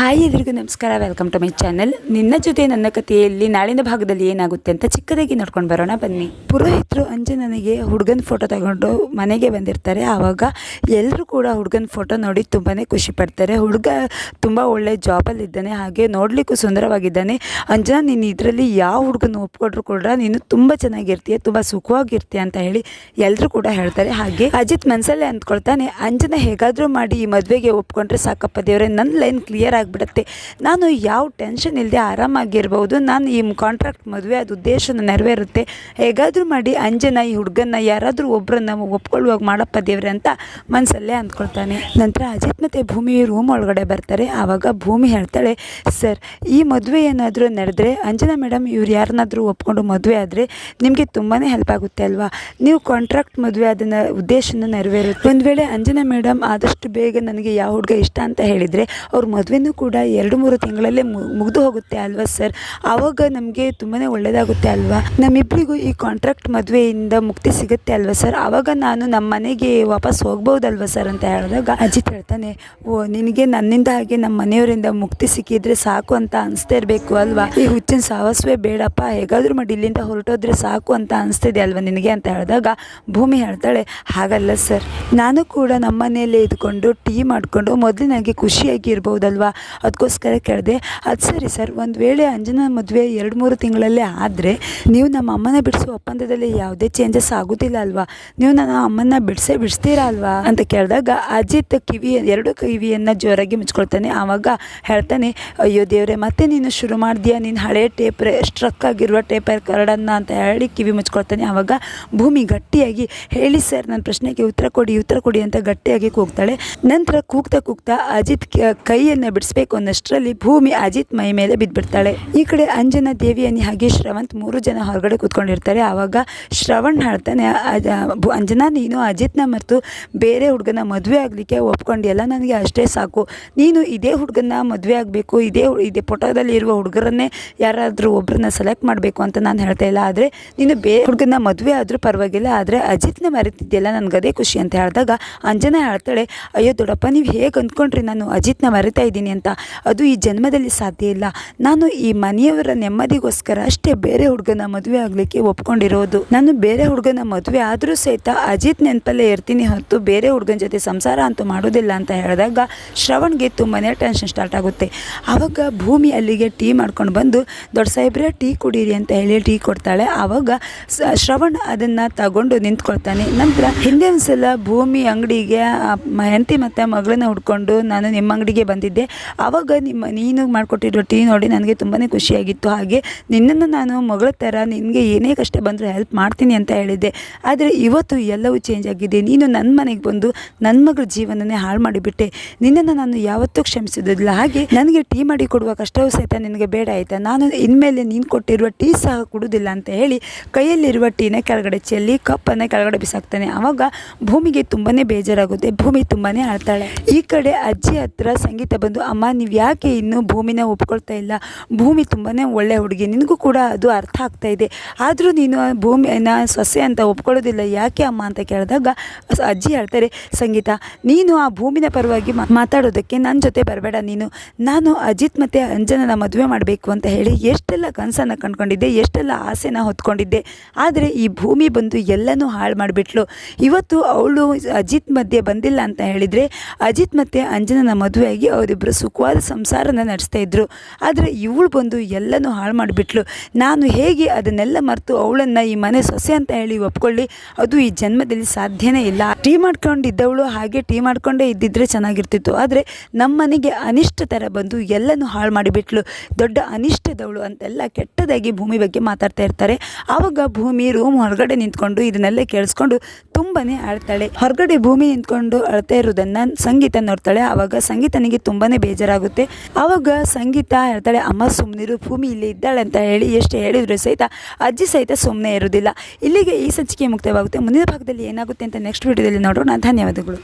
Hi ಎಲ್ರಿಗೂ ನಮಸ್ಕಾರ. Welcome to my channel ನಿನ್ನ ಜೊತೆ ನನ್ನ ಕಥೆಯಲ್ಲಿ ನಾಳಿನ ಭಾಗದಲ್ಲಿ ಏನಾಗುತ್ತೆ ಅಂತ ಚಿಕ್ಕದಾಗಿ ನೋಡ್ಕೊಂಡು ಬರೋಣ, ಬನ್ನಿ. ಪುರೋಹಿತರು ಅಂಜನನಿಗೆ ಹುಡುಗನ ಫೋಟೋ ತಗೊಂಡು ಮನೆಗೆ ಬಂದಿರ್ತಾರೆ. ಆವಾಗ ಎಲ್ಲರೂ ಕೂಡ ಹುಡುಗನ ಫೋಟೋ ನೋಡಿ ತುಂಬಾ ಖುಷಿ ಪಡ್ತಾರೆ. ಹುಡುಗ ತುಂಬ ಒಳ್ಳೆ ಜಾಬಲ್ಲಿದ್ದಾನೆ ಹಾಗೆ ನೋಡಲಿಕ್ಕೂ ಸುಂದರವಾಗಿದ್ದಾನೆ. ಅಂಜನಾ, ನೀನು ಇದರಲ್ಲಿ ಯಾವ ಹುಡುಗನ ಒಪ್ಕೊಂಡ್ರು ಕೂಡ ನೀನು ತುಂಬ ಚೆನ್ನಾಗಿರ್ತೀಯ, ತುಂಬ ಸುಖವಾಗಿರ್ತೀಯ ಅಂತ ಹೇಳಿ ಎಲ್ಲರೂ ಕೂಡ ಹೇಳ್ತಾರೆ. ಹಾಗೆ ಅಜಿತ್ ಮನಸ್ಸಲ್ಲೇ ಅಂದ್ಕೊಳ್ತಾನೆ, ಅಂಜನ ಹೇಗಾದರೂ ಮಾಡಿ ಈ ಮದುವೆಗೆ ಒಪ್ಕೊಂಡ್ರೆ ಸಾಕಪ್ಪ ದೇವರೇ ನನ್ನ ಲೈನ್ ಕ್ಲಿಯರ್ ಆಗಿಬಿಡುತ್ತೆ. ನಾನು ಯಾವ ಟೆನ್ಷನ್ ಇಲ್ಲದೆ ಆರಾಮಾಗಿರ್ಬೋದು. ನಾನು ಈ ಕಾಂಟ್ರಾಕ್ಟ್ ಮದುವೆ ಅದು ಉದ್ದೇಶನ ನೆರವೇರುತ್ತೆ. ಹೇಗಾದರೂ ಮಾಡಿ ಅಂಜನ, ಈ ಹುಡುಗನ್ನ ಯಾರಾದರೂ ಒಬ್ಬರನ್ನ ಒಪ್ಕೊಳ್ಳುವಾಗ ಮಾಡಪ್ಪ ದೇವ್ರೆ ಅಂತ ಮನಸ್ಸಲ್ಲೇ ಅಂದ್ಕೊಳ್ತಾನೆ. ನಂತರ ಅಜಿತ್ ಮತ್ತು ಭೂಮಿ ರೂಮ್ ಒಳಗಡೆ ಬರ್ತಾರೆ. ಆವಾಗ ಭೂಮಿ ಹೇಳ್ತಾಳೆ ಸರ್ ಈ ಮದುವೆ ಏನಾದರೂ ನಡೆದ್ರೆ, ಅಂಜನಾ ಮೇಡಮ್ ಇವ್ರು ಯಾರನ್ನಾದರೂ ಒಪ್ಕೊಂಡು ಮದುವೆ ಆದರೆ ನಿಮಗೆ ತುಂಬಾ ಹೆಲ್ಪ್ ಆಗುತ್ತೆ ಅಲ್ವಾ? ನೀವು ಕಾಂಟ್ರಾಕ್ಟ್ ಮದುವೆ ಅದನ್ನ ಉದ್ದೇಶನ ನೆರವೇರುತ್ತೆ. ಒಂದು ವೇಳೆ ಅಂಜನಾ ಮೇಡಮ್ ಆದಷ್ಟು ಬೇಗ ನನಗೆ ಯಾವ ಹುಡುಗ ಇಷ್ಟ ಅಂತ ಹೇಳಿದರೆ, ಅವ್ರ ಮದುವೆನೂ ಕೂಡ ಎರಡು ಮೂರು ತಿಂಗಳಲ್ಲೇ ಮುಗಿದು ಹೋಗುತ್ತೆ ಅಲ್ವಾ ಸರ್? ಆವಾಗ ನಮಗೆ ತುಂಬಾ ಒಳ್ಳೆಯದಾಗುತ್ತೆ ಅಲ್ವಾ? ನಮ್ಮಿಬ್ಬರಿಗೂ ಈ ಕಾಂಟ್ರಾಕ್ಟ್ ಮದುವೆಯಿಂದ ಮುಕ್ತಿ ಸಿಗುತ್ತೆ ಅಲ್ವಾ ಸರ್? ಆವಾಗ ನಾನು ನಮ್ಮ ಮನೆಗೆ ವಾಪಸ್ ಹೋಗ್ಬೋದಲ್ವಾ ಸರ್ ಅಂತ ಹೇಳಿದಾಗ ಅಜಿತ್ ಹೇಳ್ತಾನೆ, ಓ, ನಿನಗೆ ನನ್ನಿಂದ ಹಾಗೆ ನಮ್ಮ ಮನೆಯವರಿಂದ ಮುಕ್ತಿ ಸಿಕ್ಕಿದ್ರೆ ಸಾಕು ಅಂತ ಅನಿಸ್ತಾ ಇರಬೇಕು ಅಲ್ವಾ? ಈ ಹುಚ್ಚಿನ ಸಾಹಸವೇ ಬೇಡಪ್ಪ, ಹೇಗಾದರೂ ಮಾಡಿ ಇಲ್ಲಿಂದ ಹೊರಟೋದ್ರೆ ಸಾಕು ಅಂತ ಅನಿಸ್ತಿದೆ ಅಲ್ವಾ ನಿನಗೆ ಅಂತ ಹೇಳಿದಾಗ ಭೂಮಿ ಹೇಳ್ತಾಳೆ, ಹಾಗಲ್ಲ ಸರ್. ನಾನು ಕೂಡ ನಮ್ಮ ಮನೆಯಲ್ಲೇ ಇದ್ಕೊಂಡು ಟೀ ಮಾಡಿಕೊಂಡು ಮೊದಲಿನಾಗೆ ಖುಷಿಯಾಗಿ ಇರ್ಬೋದಲ್ವಾ? ಅದಕ್ಕೋಸ್ಕರ ಕೇಳಿದೆ, ಅದು ಸರಿ ಸರ್, ಒಂದು ವೇಳೆ ಅಂಜನಾ ಮದುವೆ ಎರಡು ಮೂರು ತಿಂಗಳಲ್ಲೇ ಆದರೆ ನೀವು ನಮ್ಮ ಅಮ್ಮನ ಬಿಡಿಸೋ ಒಪ್ಪಂದದಲ್ಲಿ ಯಾವುದೇ ಚೇಂಜಸ್ ಆಗೋದಿಲ್ಲ ಅಲ್ವಾ? ನೀವು ನನ್ನ ಅಮ್ಮನ ಬಿಡಿಸೇ ಬಿಡಿಸ್ತೀರಾ ಅಲ್ವಾ? ಅಂತ ಕೇಳಿದಾಗ ಅಜಿತ್ ಕಿವಿ, ಎರಡು ಕಿವಿಯನ್ನು ಜೋರಾಗಿ ಮುಚ್ಕೊಳ್ತಾನೆ. ಆವಾಗ ಹೇಳ್ತಾನೆ, ಅಯ್ಯೋ ದೇವ್ರೆ, ಮತ್ತೆ ನೀನು ಶುರು ಮಾಡಿದ್ಯಾ? ನೀನು ಹಳೆ ಟೇಪ್ ಸ್ಟ್ರಕ್ ಆಗಿರುವ ಟೇಪ್ ಕರಡನ್ನ ಅಂತ ಹೇಳಿ ಕಿವಿ ಮುಚ್ಕೊಳ್ತಾನೆ. ಆವಾಗ ಭೂಮಿ ಗಟ್ಟಿಯಾಗಿ, ಹೇಳಿ ಸರ್ ನನ್ನ ಪ್ರಶ್ನೆಗೆ ಉತ್ತರ ಕೊಡಿ ಉತ್ತರ ಕೊಡಿ ಅಂತ ಗಟ್ಟಿಯಾಗಿ ಕೂಗ್ತಾಳೆ. ನಂತರ ಕೂಗ್ತಾ ಕೂಗ್ತಾ ಅಜಿತ್ ಕೈಯನ್ನು ಕೈಯನ್ನು ಬಿಡಿಸ್ಬೇಕು ಅನ್ನಷ್ಟರಲ್ಲಿ ಭೂಮಿ ಅಜಿತ್ ಮೈ ಮೇಲೆ ಬಿದ್ದುಬಿಡ್ತಾಳೆ ಈ ಕಡೆ ಅಂಜನ ದೇವಿಯನ್ನಿ ಹಾಗೆ ಶ್ರವಂತ್ ಮೂರು ಜನ ಹೊರಗಡೆ ಕೂತ್ಕೊಂಡಿರ್ತಾರೆ. ಆವಾಗ ಶ್ರವಣ್ ಹೇಳ್ತಾನೆ, ಅಜ- ಅಂಜನಾ, ನೀನು ಅಜಿತ್ನ ಮರೆತು ಬೇರೆ ಹುಡುಗನ ಮದುವೆ ಆಗಲಿಕ್ಕೆ ಒಪ್ಕೊಂಡಿಯಲ್ಲ ನನಗೆ ಅಷ್ಟೇ ಸಾಕು. ನೀನು ಇದೇ ಹುಡುಗನ ಮದುವೆ ಆಗಬೇಕು. ಇದೇ ಇದೇ ಫೋಟೋದಲ್ಲಿ ಇರುವ ಹುಡುಗರನ್ನೇ ಯಾರಾದರೂ ಒಬ್ಬರನ್ನ ಸೆಲೆಕ್ಟ್ ಮಾಡಬೇಕು ಅಂತ ನಾನು ಹೇಳ್ತಾ ಇಲ್ಲ. ಆದರೆ ನೀನು ಬೇರೆ ಹುಡುಗನ ಮದುವೆ ಆದರೂ ಪರವಾಗಿಲ್ಲ. ಆದರೆ ಅಜಿತ್ನ ಮರೆತಿದ್ದೆಲ್ಲ ನನಗದೇ ಖುಷಿ. ಅಂತ ಹೇಳಿದಾಗ ಅಂಜನಾ ಹೇಳ್ತಾಳೆ, ಅಯ್ಯೋ ದೊಡ್ಡಪ್ಪ, ನೀವು ಹೇಗೆ ಅಂದ್ಕೊಂಡ್ರಿ? ನಾನು ಅಜಿತ್ನ ಮರಿತಾ ಇದ್ದೀನಿ ಅಂತ. ಅದು ಈ ಜನ್ಮದಲ್ಲಿ ಸಾಧ್ಯ ಇಲ್ಲ. ನಾನು ಈ ಮನೆಯವರ ನೆಮ್ಮದಿಗೋಸ್ಕರ ಅಷ್ಟೇ ಬೇರೆ ಹುಡುಗನ ಮದುವೆ ಆಗಲಿಕ್ಕೆ ಒಪ್ಕೊಂಡಿರೋದು. ನಾನು ಬೇರೆ ಹುಡುಗನ ಮದುವೆ ಆದರೂ ಸಹಿತ ಅಜಿತ್ ನೆನಪಲ್ಲೇ ಇರ್ತೀನಿ ಹೊತ್ತು ಬೇರೆ ಹುಡುಗನ ಜೊತೆ ಸಂಸಾರ ಅಂತೂ ಮಾಡೋದಿಲ್ಲ ಅಂತ ಹೇಳಿದಾಗ ಶ್ರವಣ್ಗೆ ತುಂಬಾ ಟೆನ್ಷನ್ ಸ್ಟಾರ್ಟ್ ಆಗುತ್ತೆ. ಆವಾಗ ಭೂಮಿ ಅಲ್ಲಿಗೆ ಟೀ ಮಾಡ್ಕೊಂಡು ಬಂದು, ದೊಡ್ಡ ಸಾಹೇಬ್ರೆ, ಟೀ ಕುಡೀರಿ ಅಂತ ಹೇಳಿ ಟೀ ಕೊಡ್ತಾಳೆ. ಆವಾಗ ಶ್ರವಣ್ ಅದನ್ನು ತಗೊಂಡು ನಿಂತ್ಕೊಳ್ತಾನೆ. ನಂತರ ಹಿಂದೆ ಒಂದ್ಸಲ ಭೂಮಿ ಅಂಗಡಿಗೆ ಹೆಂಡತಿ ಮತ್ತು ಮಗಳನ್ನ ಹುಡ್ಕೊಂಡು ನಾನು ನಿಮ್ಮ ಅಂಗಡಿಗೆ ಬಂದಿದ್ದೆ. ಆವಾಗ ನಿಮ್ಮ ನೀನು ಮಾಡಿಕೊಟ್ಟಿರೋ ಟೀ ನೋಡಿ ನನಗೆ ತುಂಬಾ ಖುಷಿಯಾಗಿತ್ತು. ಹಾಗೆ ನಿನ್ನನ್ನು ನಾನು ಮಗಳ ಥರ ನಿನಗೆ ಏನೇ ಕಷ್ಟ ಬಂದರೂ ಹೆಲ್ಪ್ ಮಾಡ್ತೀನಿ ಅಂತ ಹೇಳಿದ್ದೆ ಆದರೆ ಇವತ್ತು ಎಲ್ಲವೂ ಚೇಂಜ್ ಆಗಿದೆ. ನೀನು ನನ್ನ ಮನೆಗೆ ಬಂದು ನನ್ನ ಮಗಳ ಜೀವನನೇ ಹಾಳು ಮಾಡಿಬಿಟ್ಟೆ. ನಿನ್ನನ್ನು ನಾನು ಯಾವತ್ತೂ ಕ್ಷಮಿಸೋದಿಲ್ಲ. ಹಾಗೆ ನನಗೆ ಟೀ ಮಾಡಿ ಕೊಡುವ ಕಷ್ಟವೂ ಸಹಿತ ನಿನಗೆ ಬೇಡ ಆಯಿತಾ? ನಾನು ಇನ್ಮೇಲೆ ನೀನು ಕೊಟ್ಟಿರುವ ಟೀ ಸಹ ಕುಡುವುದಿಲ್ಲ ಅಂತ ಹೇಳಿ ಕೈಯಲ್ಲಿರುವ ಟೀನ ಕೆಳಗಡೆ ಚೆಲ್ಲಿ ಕಪ್ಪನ್ನು ಕೆಳಗಡೆ ಬಿಸಾಕ್ತಾನೆ. ಆವಾಗ ಭೂಮಿಗೆ ತುಂಬಾ ಬೇಜಾರಾಗುತ್ತೆ. ಭೂಮಿ ತುಂಬಾ ಅಳ್ತಾಳೆ. ಈ ಕಡೆ ಅಜ್ಜಿ ಹತ್ರ ಸಂಗೀತ ಬಂದು ಅಮ್ಮ, ನೀವು ಯಾಕೆ ಇನ್ನೂ ಭೂಮಿನ ಒಪ್ಕೊಳ್ತಾ ಇಲ್ಲ? ಭೂಮಿ ತುಂಬಾ ಒಳ್ಳೆ ಹುಡುಗಿ. ನಿನಗೂ ಕೂಡ ಅದು ಅರ್ಥ ಆಗ್ತಾ ಇದೆ. ಆದರೂ ನೀನು ಭೂಮಿನ ಸೊಸೆ ಅಂತ ಒಪ್ಕೊಳ್ಳೋದಿಲ್ಲ. ಯಾಕೆ ಅಮ್ಮ ಅಂತ ಕೇಳಿದಾಗ ಅಜ್ಜಿ ಹೇಳ್ತಾರೆ, ಸಂಗೀತ, ನೀನು ಆ ಭೂಮಿನ ಪರವಾಗಿ ಮಾತಾಡೋದಕ್ಕೆ ನನ್ನ ಜೊತೆ ಬರಬೇಡ ನೀನು. ನಾನು ಅಜಿತ್ ಮತ್ತು ಅಂಜನನ ಮದುವೆ ಮಾಡಬೇಕು ಅಂತ ಹೇಳಿ ಎಷ್ಟೆಲ್ಲ ಕನಸನ್ನು ಕಂಡ್ಕೊಂಡಿದ್ದೆ, ಎಷ್ಟೆಲ್ಲ ಆಸೆನ ಹೊತ್ಕೊಂಡಿದ್ದೆ. ಆದರೆ ಈ ಭೂಮಿ ಬಂದು ಎಲ್ಲನೂ ಹಾಳು ಮಾಡಿಬಿಟ್ಲು. ಇವತ್ತು ಅವಳು ಅಜಿತ್ ಮಧ್ಯೆ ಬಂದಿಲ್ಲ ಅಂತ ಹೇಳಿದರೆ ಅಜಿತ್ ಮತ್ತು ಅಂಜನನ ಮದುವೆಯಾಗಿ ಅವರಿಬ್ಬರು ಸುಖವಾದ ಸಂಸಾರನ ನಡೆಸ್ತಾ ಇದ್ದರು ಆದರೆ ಇವಳು ಬಂದು ಎಲ್ಲನೂ ಹಾಳು ಮಾಡಿಬಿಟ್ಲು. ನಾನು ಹೇಗೆ ಅದನ್ನೆಲ್ಲ ಮರೆತು ಅವಳನ್ನು ಈ ಮನೆ ಸೊಸೆ ಅಂತ ಹೇಳಿ ಒಪ್ಕೊಳ್ಳಿ, ಅದು ಈ ಜನ್ಮದಲ್ಲಿ ಸಾಧ್ಯನೇ ಇಲ್ಲ. ಟೀ ಮಾಡ್ಕೊಂಡಿದ್ದವಳು ಹಾಗೆ ಟೀ ಮಾಡ್ಕೊಂಡೇ ಇದ್ದಿದ್ರೆ ಚೆನ್ನಾಗಿರ್ತಿತ್ತು. ಆದರೆ ನಮ್ಮ ಮನೆಗೆ ಅನಿಷ್ಟ ಥರ ಬಂದು ಎಲ್ಲನೂ ಹಾಳು ಮಾಡಿಬಿಟ್ಲು. ದೊಡ್ಡ ಅನಿಷ್ಟದವಳು ಅಂತೆಲ್ಲ ಕೆಟ್ಟದಾಗಿ ಭೂಮಿ ಬಗ್ಗೆ ಮಾತಾಡ್ತಾ ಇರ್ತಾರೆ. ಆವಾಗ ಭೂಮಿ ರೂಮ್ ಹೊರಗಡೆ ನಿಂತ್ಕೊಂಡು ಇದನ್ನೆಲ್ಲ ಕೇಳಿಸ್ಕೊಂಡು ತುಂಬನೇ ಅಳ್ತಾಳೆ ಹೊರಗಡೆ ಭೂಮಿ ನಿಂತ್ಕೊಂಡು ಅಳ್ತಾ ಇರೋದನ್ನ ಸಂಗೀತ ನೋಡ್ತಾಳೆ. ಅವಾಗ ಸಂಗೀತನಿಗೆ ತುಂಬಾನೇ ಬೇಜಾರಾಗುತ್ತೆ. ಅವಾಗ ಸಂಗೀತ ಹೇಳ್ತಾಳೆ, ಅಮ್ಮ ಸುಮ್ಮನಿರು ಭೂಮಿ ಇಲ್ಲಿ ಇದ್ದಾಳೆ ಅಂತ ಹೇಳಿ ಎಷ್ಟು ಹೇಳಿದ್ರು ಸಹಿತ ಅಜ್ಜಿ ಸಹಿತ ಸುಮ್ಮನೆ ಇರೋದಿಲ್ಲ ಇಲ್ಲಿಗೆ ಈ ಸಂಚಿಕೆ ಮುಕ್ತವಾಗುತ್ತೆ. ಮುಂದಿನ ಭಾಗದಲ್ಲಿ ಏನಾಗುತ್ತೆ ಅಂತ ನೆಕ್ಸ್ಟ್ ವಿಡಿಯೋದಲ್ಲಿ ನೋಡೋಣ. ಧನ್ಯವಾದಗಳು.